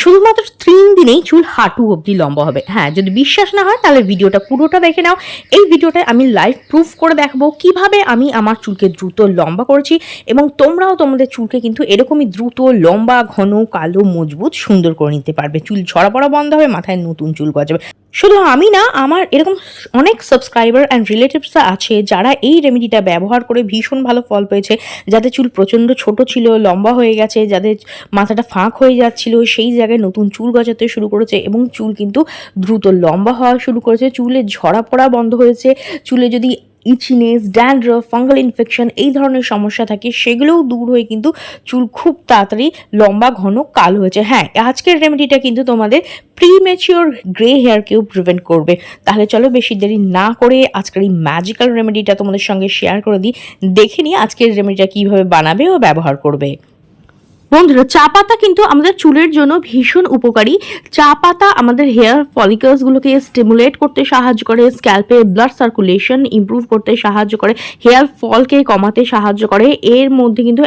শুধুমাত্র তিন দিনেই চুল হাঁটু অবধি লম্বা হবে। হ্যাঁ যদি বিশ্বাস না হয়, তাহলে ভিডিওটা পুরোটা দেখে নাও। এই ভিডিওটায় আমি লাইভ প্রুফ করে দেখব কীভাবে আমি আমার চুলকে দ্রুত লম্বা করেছি এবং তোমরাও তোমাদের চুলকে কিন্তু এরকমই দ্রুত, লম্বা, ঘন, কালো, মজবুত, সুন্দর করে নিতে পারবে। চুল ঝরা পড়া বন্ধ হবে, মাথায় নতুন চুল গজাবে। শুধু আমি না, আমার এরকম অনেক সাবস্ক্রাইবার অ্যান্ড রিলেটিভসরা আছে যারা এই রেমেডিটা ব্যবহার করে ভীষণ ভালো ফল পেয়েছে। যাদের চুল প্রচণ্ড ছোট ছিল, লম্বা হয়ে গেছে, যাদের মাথাটা ফাঁক হয়ে যাচ্ছিল, সেই জায়গায় নতুন চুল গজাতে শুরু করেছে এবং চুল কিন্তু দ্রুত লম্বা হওয়া শুরু করেছে। চুলে ঝরা পড়া বন্ধ হয়েছে। চুলে যদি ইচিনেস, ড্যান্ড্রফ, ফাঙ্গাল ইনফেকশন এই ধরনের সমস্যা থাকে, সেগুলোও দূর হয়ে কিন্তু চুল খুব তাড়াতাড়ি লম্বা, ঘন, কাল হয়েছে হ্যাঁ আজকের রেমেডিটা কিন্তু তোমাদের প্রি ম্যাচিওর গ্রে হেয়ারকেও প্রিভেন্ট করবে। তাহলে চলো বেশি দেরি না করে আজকের এই ম্যাজিক্যাল রেমেডিটা তোমাদের সঙ্গে শেয়ার করে দিই। দেখে নিই আজকের রেমেডিটা কীভাবে বানাবে ও ব্যবহার করবে। বন্ধুরা, চা পাতা কিন্তু আমাদের চুলের জন্য ভীষণ উপকারী। চা পাতা আমাদের হেয়ার ফলিকলসগুলোকে স্টিমুলেট করতে সাহায্য করে স্ক্যাল্পে ব্লাড সার্কুলেশন ইম্প্রুভ করতে সাহায্য করে হেয়ার ফলকে কমাতে সাহায্য করে। এর মধ্যে কিন্তু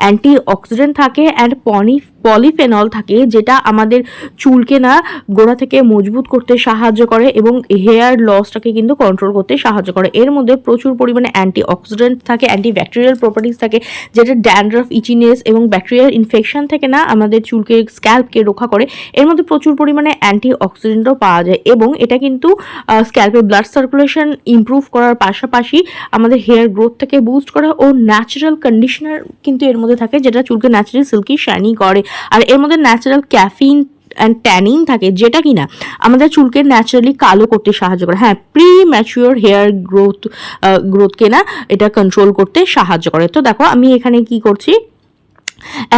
অ্যান্টি অক্সিডেন্ট থাকে অ্যান্ড পনি পলিফেনল থাকে, যেটা আমাদের চুলকে না গোড়া থেকে মজবুত করতে সাহায্য করে এবং হেয়ার লসটাকে কিন্তু কন্ট্রোল করতে সাহায্য করে। এর মধ্যে প্রচুর পরিমাণে অ্যান্টি অক্সিডেন্ট থাকে অ্যান্টি ব্যাকটেরিয়াল প্রপার্টিস থাকে, যেটা ড্যান্ড্রফ ইচিনেস এবং ব্যাকটেরিয়াল ইনফেকশন থেকে না আমাদের চুলকে স্ক্যাল্পকে রক্ষা করে। এর মধ্যে প্রচুর পরিমাণে অ্যান্টি অক্সিডেন্টও পাওয়া যায় এবং এটা কিন্তু স্ক্যাল্পের ব্লাড সার্কুলেশন ইমপ্রুভ করার পাশাপাশি আমাদের হেয়ার গ্রোথটাকে বুস্ট করে ও ন্যাচারাল কন্ডিশনার কিন্তু এর মধ্যে থাকে, যেটা চুলকে ন্যাচারালি সিল্কি শাইনি করে। আর এর মধ্যে ন্যাচারাল ক্যাফিন অ্যান্ড ট্যানিং থাকে, যেটা কিনা আমাদের চুলকে ন্যাচারালি কালো করতে সাহায্য করে। হ্যাঁ প্রি ম্যাচিওর হেয়ার গ্রোথ গ্রোথকে না এটা কন্ট্রোল করতে সাহায্য করে। তো দেখো আমি এখানে কি করছি?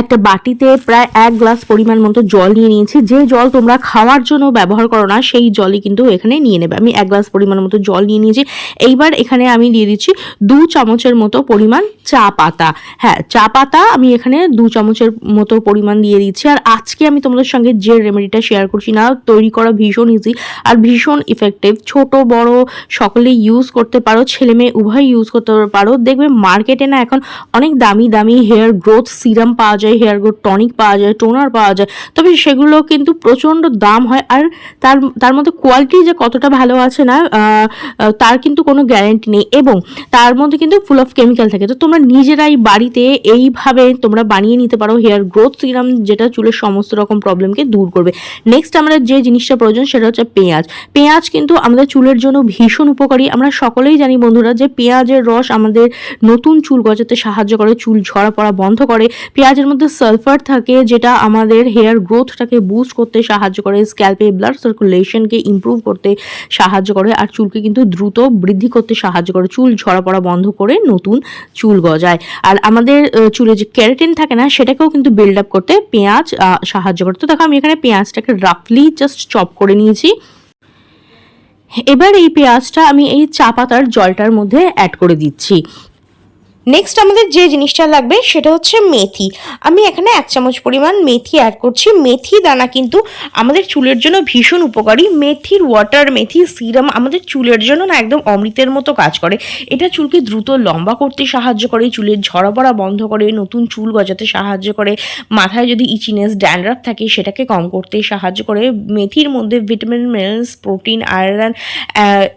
একটা বাটিতে প্রায় এক গ্লাস পরিমাণ মতো জল নিয়ে নিয়েছি। যে জল তোমরা খাওয়ার জন্য ব্যবহার করো না, সেই জলই কিন্তু এখানে নিয়ে নেবে। আমি এক গ্লাস পরিমাণ মতো জল নিয়ে নিয়েছি। এইবার এখানে আমি দিয়ে দিচ্ছি দু চামচের মতো পরিমাণ চা পাতা। হ্যাঁ চা পাতা আমি এখানে দু চামচের মতো পরিমাণ দিয়ে দিচ্ছি। আর আজকে আমি তোমাদের সঙ্গে যে রেমেডিটা শেয়ার করছি না, তৈরি করা ভীষণ ইজি আর ভীষণ ইফেক্টিভ ছোট, বড় সকলে ইউজ করতে পারো ছেলে মেয়ে উভয় ইউজ করতে পারো। দেখবে মার্কেটে না এখন অনেক দামি দামি হেয়ার গ্রোথ সিরাম পাওয়া যায় হেয়ার গ্রোথ টনিক পাওয়া যায় টোনার পাওয়া যায়। তবে সেগুলো কিন্তু প্রচণ্ড দাম হয় আর তার তার মধ্যে কোয়ালিটি যে কতটা ভালো আছে না তার কিন্তু কোনো গ্যারেন্টি নেই। এবং তার মধ্যে কিন্তু ফুল অফ কেমিক্যাল থাকে। তো তোমরা নিজেরাই বাড়িতে এইভাবে তোমরা বানিয়ে নিতে পারো হেয়ার গ্রোথ সিরাম যেটা চুলের সমস্ত রকম প্রবলেমকে দূর করবে। নেক্সট আমরা যে জিনিসটা প্রয়োজন, সেটা হচ্ছে পেঁয়াজ। পেঁয়াজ কিন্তু আমাদের চুলের জন্য ভীষণ উপকারী। আমরা সকলেই জানি বন্ধুরা যে পেঁয়াজের রস আমাদের নতুন চুল গজাতে সাহায্য করে, চুল ঝরা পড়া বন্ধ করে। পেঁয়াজের মধ্যে সালফার থাকে, যেটা আমাদের হেয়ার গ্রোথটাকে বুস্ট করতে সাহায্য করে স্ক্যাল্পে ব্লাড সার্কুলেশনকে ইমপ্রুভ করতে সাহায্য করে, আর চুলকে কিন্তু দ্রুত বৃদ্ধি করতে সাহায্য করে। চুল ঝরা পড়া বন্ধ করে নতুন চুল গজায়। আর আমাদের চুলে যে ক্যারাটিন থাকে না, সেটাকেও কিন্তু বিল্ড আপ করতে পেঁয়াজ সাহায্য করে। তো দেখো, আমি এখানে পেঁয়াজটাকে রাফলি জাস্ট চপ করে নিয়েছি। এবার এই পেঁয়াজটা আমি এই চা পাতার জলটার মধ্যে অ্যাড করে দিচ্ছি। নেক্সট আমাদের যে জিনিসটা লাগবে সেটা হচ্ছে মেথি। আমি এখানে এক চামচ পরিমাণ মেথি অ্যাড করছি। মেথি দানা কিন্তু আমাদের চুলের জন্য ভীষণ উপকারী। মেথির ওয়াটার মেথি সিরাম আমাদের চুলের জন্য না একদম অমৃতের মতো কাজ করে। এটা চুলকে দ্রুত লম্বা করতে সাহায্য করে, চুলের ঝরা পড়া বন্ধ করে, নতুন চুল গজাতে সাহায্য করে, মাথায় যদি ইচিনেস ড্যান্ড্রাফ থাকে সেটাকে কম করতে সাহায্য করে। মেথির মধ্যে ভিটামিন মিনারেলস প্রোটিন আয়রন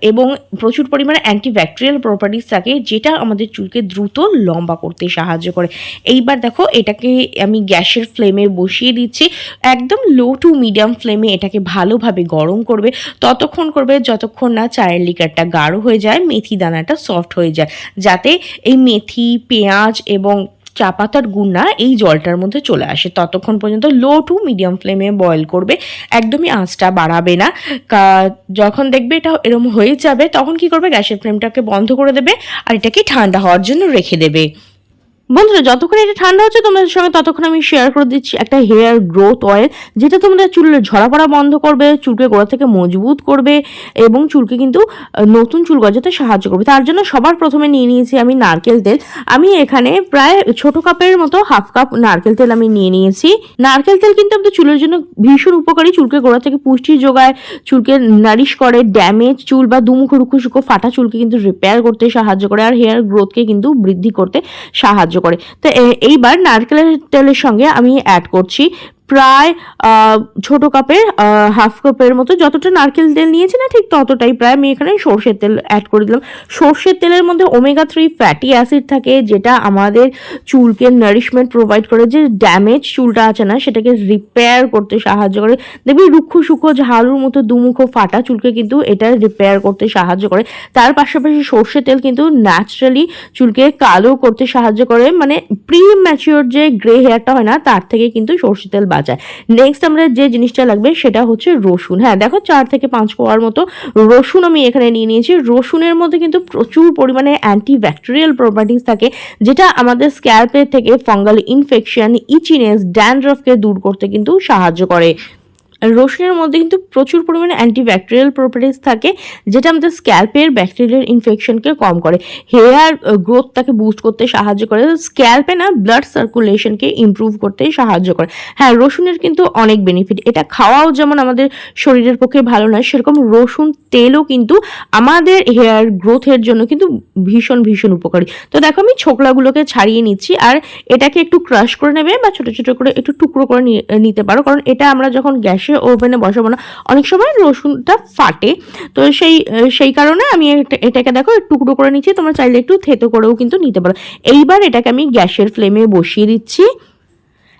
এবং প্রচুর পরিমাণে অ্যান্টিব্যাকটেরিয়াল প্রপার্টিস থাকে, যেটা আমাদের চুলকে দ্রুত লম্বা করতে সাহায্য করে। এইবার দেখো, এটাকে আমি গ্যাসের ফ্লেমে বসিয়ে দিচ্ছি। একদম লো টু মিডিয়াম ফ্লেমে এটাকে ভালোভাবে গরম করবে। ততক্ষণ করবে যতক্ষণ না চায়ের লিকারটা গাঢ় হয়ে যায়, মেথি দানাটা সফট হয়ে যায়। যাতে এই মেথি, পেঁয়াজ এবং চা পাতার গুণা এই জলটার মধ্যে চলে আসে। ততক্ষণ পর্যন্ত লো টু মিডিয়াম ফ্লেমে বয়েল করবে, একদমই আঁচটা বাড়াবে না। যখন দেখবে এটা এরম হয়ে যাবে, তখন কি করবে? গ্যাসের ফ্লেমটাকে বন্ধ করে দেবে আর এটাকে ঠান্ডা হওয়ার জন্য রেখে দেবে। বন্ধুরা, যতক্ষণ এটা ঠান্ডা হচ্ছে, তোমাদের সঙ্গে ততক্ষণ আমি শেয়ার করে দিচ্ছি একটা হেয়ার গ্রোথ অয়েল যেটা তোমাদের চুলের ঝরা পড়া বন্ধ করবে, চুলকে গোড়া থেকে মজবুত করবে এবং চুলকে কিন্তু নতুন চুল গজাতে সাহায্য করবে। তার জন্য সবার প্রথমে নিয়ে নিয়েছি আমি নারকেল তেল। আমি এখানে প্রায় ছোট কাপের মতো হাফ কাপ নারকেল তেল আমি নিয়ে নিয়েছি। নারকেল তেল কিন্তু আমাদের চুলের জন্য ভীষণ উপকারী। চুলকে গোড়া থেকে পুষ্টি যোগায়, চুলকে নারিশ করে ড্যামেজ চুল বা দুমুখ রুখো শুকো ফাটা চুলকে কিন্তু রিপেয়ার করতে সাহায্য করে, আর হেয়ার গ্রোথকে কিন্তু বৃদ্ধি করতে সাহায্য করে। তো এইবার নারকেলের তেলের সঙ্গে আমি অ্যাড করছি প্রায় ছোট কাপের হাফ কাপের মতো। যতটা নারকেল তেল নিয়েছি না ঠিক ততটাই প্রায় আমি এখানে সর্ষের তেল অ্যাড করে দিলাম। সর্ষের তেলের মধ্যে ওমেগা থ্রি ফ্যাটি অ্যাসিড থাকে, যেটা আমাদের চুলকে নারিশমেন্ট প্রোভাইড করে। যে ড্যামেজ চুলটা আছে না, সেটাকে রিপেয়ার করতে সাহায্য করে। দেখবি রুক্ষ সুক্ষ ঝাড়ুর মতো দুমুখো ফাটা চুলকে কিন্তু এটা রিপেয়ার করতে সাহায্য করে। তার পাশাপাশি সর্ষে তেল কিন্তু ন্যাচারালি চুলকে কালো করতে সাহায্য করে। মানে প্রি ম্যাচিওর যে গ্রে হেয়ারটা হয় না, তার থেকে কিন্তু সর্ষে তেল বাঁচায় নেক্সট আমরা যে জিনিসটা লাগবে সেটা হচ্ছে রসুন। হ্যাঁ দেখো চার থেকে পাঁচ কোয়ার মতো রসুন আমি এখানে নিয়ে নিয়েছি। রসুনের মধ্যে কিন্তু প্রচুর পরিমাণে অ্যান্টি ব্যাকটেরিয়াল প্রপার্টিস থাকে, যেটা আমাদের স্ক্যাল্পের থেকে ফাঙ্গাল ইনফেকশন ইচিনেস ড্যান্ড্রফকে দূর করতে কিন্তু সাহায্য করে। রসুনের মধ্যে কিন্তু প্রচুর পরিমাণে অ্যান্টিব্যাকটেরিয়াল প্রপার্টিস থাকে, যেটা আমাদের স্ক্যাল্পের ব্যাকটেরিয়াল ইনফেকশনকে কম করে। হেয়ার গ্রোথটাকে বুস্ট করতে সাহায্য করে। স্ক্যাল্পে না ব্লাড সার্কুলেশনকে ইমপ্রুভ করতে সাহায্য করে। হ্যাঁ রসুনের কিন্তু অনেক বেনিফিট এটা খাওয়াও যেমন আমাদের শরীরের পক্ষে ভালো নয়, সেরকম রসুন তেলও কিন্তু আমাদের হেয়ার গ্রোথের জন্য কিন্তু ভীষণ ভীষণ উপকারী। তো দেখো আমি ছোকলাগুলোকে ছাড়িয়ে নিচ্ছি, আর এটাকে একটু ক্রাশ করে নেবে বা ছোট ছোট করে একটু টুকরো করে নিতে পারো। কারণ এটা আমরা যখন গ্যাসে ওভেনে বসাবো না। অনেক সময় রসুনটা ফাটে। তো সেই সেই কারণে আমি এটা- এটাকে দেখো টুকরো করে নিচ্ছি। তোমরা চাইলে একটু থেতো করেও কিন্তু নিতে পারো। এইবার এটাকে আমি গ্যাসের ফ্লেমে বসিয়ে দিচ্ছি।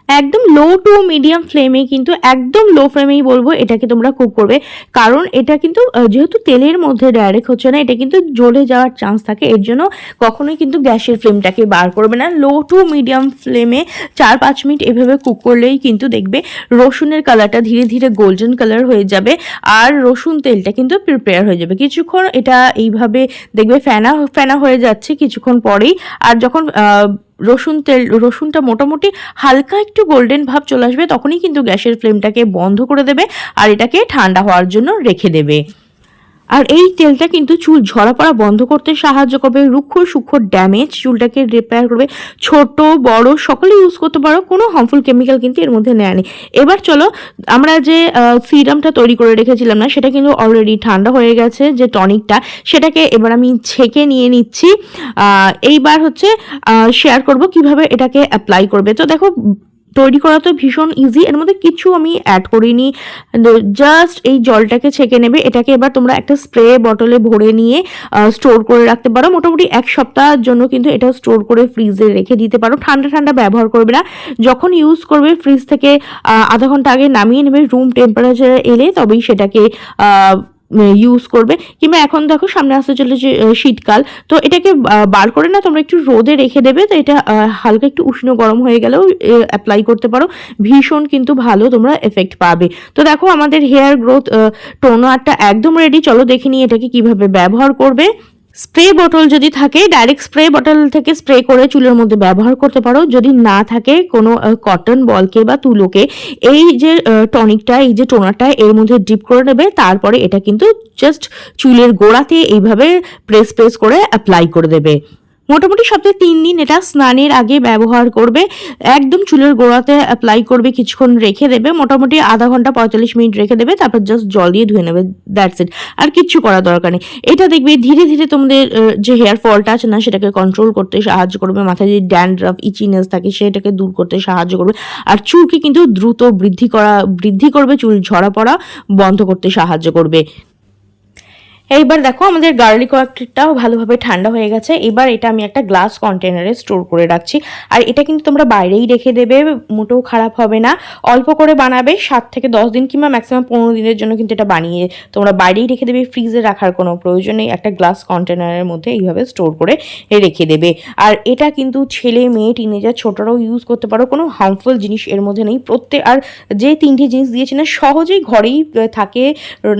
একদম লো টু মিডিয়াম ফ্লেমে কিন্তু একদম লো ফ্লেমেই বলব এটাকে তোমরা কুক করবে। কারণ এটা কিন্তু যেহেতু তেলের মধ্যে ডাইরেক্ট হচ্ছে না, এটা কিন্তু জ্বলে যাওয়ার চান্স থাকে। এর জন্য কখনোই কিন্তু গ্যাসের ফ্লেমটাকে বার করবে না। লো টু মিডিয়াম ফ্লেমে চার পাঁচ মিনিট এভাবে কুক করলেই কিন্তু দেখবে রসুনের কালারটা ধীরে ধীরে গোল্ডেন কালার হয়ে যাবে আর রসুন তেলটা কিন্তু প্রিপেয়ার হয়ে যাবে। কিছুক্ষণ এটা এইভাবে দেখবে ফেনা ফেনা হয়ে যাচ্ছে কিছুক্ষণ পরেই। আর যখন রসুন তেল, রসুনটা মোটামুটি হালকা একটু গোল্ডেন ভাব চলে আসবে, তখনই কিন্তু গ্যাসের ফ্লেমটাকে বন্ধ করে দেবে আর এটাকে ঠান্ডা হওয়ার জন্য রেখে দেবে। আর এই তেলটা কিন্তু চুল ঝরা পড়া বন্ধ করতে সাহায্য করবে। রুক্ষ সূক্ষ্ম ড্যামেজ চুলটাকে রিপেয়ার করবে। ছোট, বড়, সকলে ইউজ করতে পারো, কোনো হার্মফুল কেমিক্যাল কিন্তু এর মধ্যে নেয় নেই এবার চলো, আমরা যে সিরামটা তৈরি করে রেখেছিলাম না, সেটা কিন্তু অলরেডি ঠান্ডা হয়ে গেছে, যে টনিকটা সেটাকে এবার আমি ছেঁকে নিয়ে নিচ্ছি। এইবার হচ্ছে শেয়ার করব কীভাবে এটাকে অ্যাপ্লাই করবে। তো দেখো তৈরি করা তো ভীষণ ইজি এর মধ্যে কিছু আমি অ্যাড করিনি। জাস্ট এই জলটাকে ছেঁকে নেবে, এটাকে এবার তোমরা একটা স্প্রে বটলে ভরে নিয়ে স্টোর করে রাখতে পারো। মোটামুটি এক সপ্তাহের জন্য কিন্তু এটা স্টোর করে ফ্রিজে রেখে দিতে পারো। ঠান্ডা ঠান্ডা ব্যবহার করবে না। যখন ইউজ করবে ফ্রিজ থেকে আধা ঘণ্টা আগে নামিয়ে নেবে। রুম টেম্পারেচারে এলে তবেই সেটাকে ইউজ করবে, কিংবা এখন দেখো সামনে আসতে চলেছে যে শীতকাল, তো এটাকে বার করে না, তোমরা একটু রোদে রেখে দেবে, তো এটা হালকা একটু উষ্ণ গরম হয়ে গেলেও অ্যাপ্লাই করতে পারো। ভীষণ কিন্তু ভালো তোমরা এফেক্ট পাবে। তো দেখো আমাদের হেয়ার গ্রোথ টোনারটা একদম রেডি চলো দেখে নিই এটাকে কীভাবে ব্যবহার করবে। স্প্রে বোতল যদি থাকে ডাইরেক্ট স্প্রে বোতল থেকে স্প্রে করে চুলের মধ্যে ব্যবহার করতে পারো। যদি না থাকে, কোনো কটন বলকে বা তুলোকে, এই যে টনিকটা এই যে টোনারটা, এর মধ্যে ডিপ করে নেবে। তারপরে এটা কিন্তু জাস্ট চুলের গোড়াতে এইভাবে প্রেস প্রেস করে অ্যাপ্লাই করে দেবে। মোটামুটি সপ্তাহে তিন দিন এটা স্নানের আগে ব্যবহার করবে। একদম চুলের গোড়াতে অ্যাপ্লাই করবে, কিছুক্ষণ রেখে দেবে, মোটামুটি আধা ঘণ্টা পঁয়তাল্লিশ মিনিট রেখে দেবে, তারপর জাস্ট জল দিয়ে ধুয়ে নেবে দ্যাটস ইট আর কিচ্ছু করার দরকার নেই। এটা দেখবে, ধীরে ধীরে তোমাদের যে হেয়ার ফলটা আছে না, সেটাকে কন্ট্রোল করতে সাহায্য করবে, মাথায় যে ড্যান্ড্রাফ ইচিনেস থাকে, সেটাকে দূর করতে সাহায্য করবে। আর চুলকে কিন্তু দ্রুত বৃদ্ধি করা, বৃদ্ধি করবে, চুল ঝরা পড়া বন্ধ করতে সাহায্য করবে। এইবার দেখো আমাদের গার্লিক ওয়াটারটাও ভালোভাবে ঠান্ডা হয়ে গেছে। এবার এটা আমি একটা গ্লাস কন্টেনারে স্টোর করে রাখছি। আর এটা কিন্তু তোমরা বাইরেই রেখে দেবে, মোটেও খারাপ হবে না। অল্প করে বানাবে, সাত থেকে দশ দিন কিংবা ম্যাক্সিমাম পনেরো দিনের জন্য কিন্তু এটা বানিয়ে তোমরা বাইরেই রেখে দেবে ফ্রিজে রাখার কোনো প্রয়োজন নেই। একটা গ্লাস কন্টেনারের মধ্যে এইভাবে স্টোর করে রেখে দেবে। আর এটা কিন্তু ছেলে, মেয়ে টিনেজার ছোটরাও ইউজ করতে পারো, কোনো হার্মফুল জিনিস এর মধ্যে নেই। প্রত্যেক, আর যে তিনটি জিনিস দিয়েছে না, সহজেই ঘরেই থাকে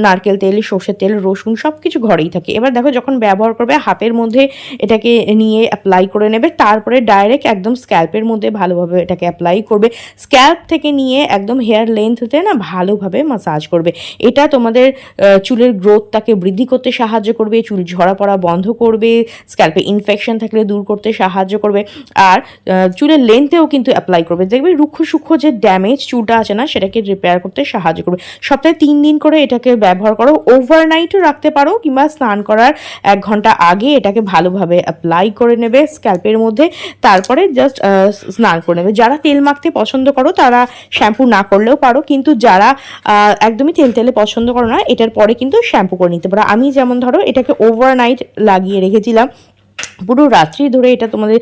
নারকেল তেল, সর্ষের তেল, রসুন, সব কিছু ঘরেই থাকে। এবার দেখো যখন ব্যবহার করবে, হাতের মধ্যে এটাকে নিয়ে অ্যাপ্লাই করে নেবে, তারপরে ডাইরেক্ট একদম স্ক্যাল্পের মধ্যে ভালোভাবে এটাকে অ্যাপ্লাই করবে। স্ক্যাল্প থেকে নিয়ে একদম হেয়ার লেন্থতে না ভালোভাবে মাসাজ করবে। এটা তোমাদের চুলের গ্রোথটাকে বৃদ্ধি করতে সাহায্য করবে, চুল ঝরা পড়া বন্ধ করবে স্ক্যাল্পে ইনফেকশন থাকলে দূর করতে সাহায্য করবে। আর চুলের লেন্থেও কিন্তু অ্যাপ্লাই করবে। দেখবে রুক্ষ সূক্ষ্ম যে ড্যামেজ চুলটা আছে না, সেটাকে রিপেয়ার করতে সাহায্য করবে। সপ্তাহে তিন দিন করে এটাকে ব্যবহার করো। ওভারনাইটও রাখতে পারো কিংবা স্নান করার এক ঘণ্টা আগে এটাকে ভালোভাবে অ্যাপ্লাই করে নেবে স্ক্যাল্পের মধ্যে, তারপরে জাস্ট স্নান করে নেবে। যারা তেল মাখতে পছন্দ করো, তারা শ্যাম্পু না করলেও পারো, কিন্তু যারা একদমই তেল তেলে পছন্দ করো না, এটার পরে কিন্তু শ্যাম্পু করে নিতে পারো। আমি যেমন ধরো এটাকে ওভারনাইট লাগিয়ে রেখেছিলাম পুরো রাত্রি ধরে এটা তোমাদের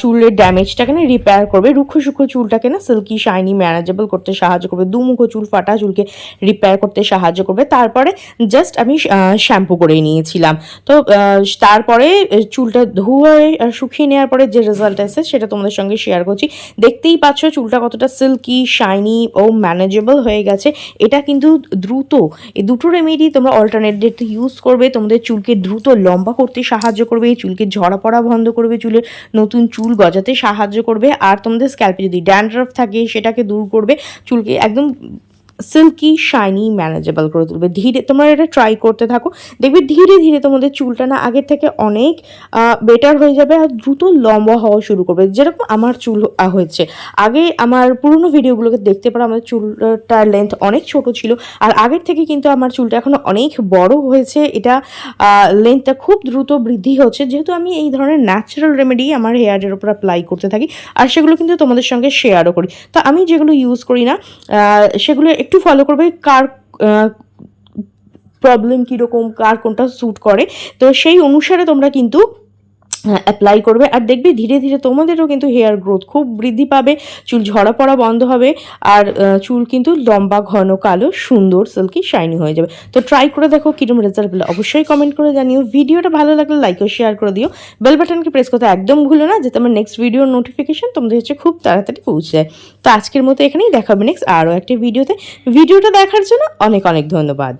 চুলের ড্যামেজটাকে না রিপেয়ার করবে। রুক্ষ সূক্ষ্ম চুলটাকে না সিল্কি শাইনি ম্যানেজেবল করতে সাহায্য করবে। দুমুখো চুল, ফাটা চুলকে রিপেয়ার করতে সাহায্য করবে। তারপরে জাস্ট আমি শ্যাম্পু করে নিয়েছিলাম। তো তারপরে চুলটা ধুয়ে শুকিয়ে নেওয়ার পরে যে রেজাল্ট আসে সেটা তোমাদের সঙ্গে শেয়ার করছি। দেখতেই পাচ্ছ চুলটা কতটা সিল্কি শাইনি ও ম্যানেজেবল হয়ে গেছে। এটা কিন্তু দ্রুত, এই দুটো রেমেডি তোমরা অল্টারনেট ইউজ করবে। তোমাদের চুলকে দ্রুত লম্বা করতে সাহায্য করবে, এই চুলকে ঝরা পড়া বন্ধ করবে চুলের নতুন চুল গজাতে সাহায্য করবে। আর তোমাদের স্ক্যাল্পে যদি ড্যান্ড্রফ থাকে, সেটাকে দূর করবে, চুলকে একদম সিল্কি শাইনি ম্যানেজেবল করে তুলবে। ধীরে তোমরা এটা ট্রাই করতে থাকো। দেখবে ধীরে ধীরে তোমাদের চুলটা না আগের থেকে অনেক বেটার হয়ে যাবে আর দ্রুত লম্বা হওয়া শুরু করবে। যেরকম আমার চুল হয়েছে। আগে আমার পুরনো ভিডিওগুলোকে দেখতে পারো আমার চুলটার লেন্থ অনেক ছোট ছিল। আর আগের থেকে কিন্তু আমার চুলটা এখন অনেক বড় হয়েছে। এটা লেন্থটা খুব দ্রুত বৃদ্ধি হচ্ছে। যেহেতু আমি এই ধরনের ন্যাচারাল রেমেডি আমার হেয়ারের উপর অ্যাপ্লাই করতে থাকি। আর সেগুলো কিন্তু তোমাদের সঙ্গে শেয়ারও করি। তো আমি যেগুলো ইউজ করি না সেগুলো একটু ফলো করবে কার প্রবলেম কীরকম, কার কোনটা স্যুট করে। তো সেই অনুসারে তোমরা কিন্তু অ্যাপ্লাই করবে আর দেখবে ধীরে ধীরে তোমাদেরও কিন্তু হেয়ার গ্রোথ খুব বৃদ্ধি পাবে, চুল ঝরা পড়া বন্ধ হবে আর চুল কিন্তু লম্বা, ঘন, কালো, সুন্দর সিল্কি শাইনি হয়ে যাবে। তো ট্রাই করে দেখো কিরম রেজাল্ট পেলে। অবশ্যই কমেন্ট করে জানিও। ভিডিওটা ভালো লাগলে লাইক ও শেয়ার করে দিও। বেল বাটনকে প্রেস করতে একদম ভুলো না যাতে আমার নেক্সট ভিডিওর নোটিফিকেশন তোমাদের হচ্ছে খুব তাড়াতাড়ি পৌঁছে যায়। তো আজকের মতো এখানেই দেখাবে নেক্সট আরও একটা ভিডিওতে ভিডিওটা দেখার জন্য অনেক অনেক ধন্যবাদ।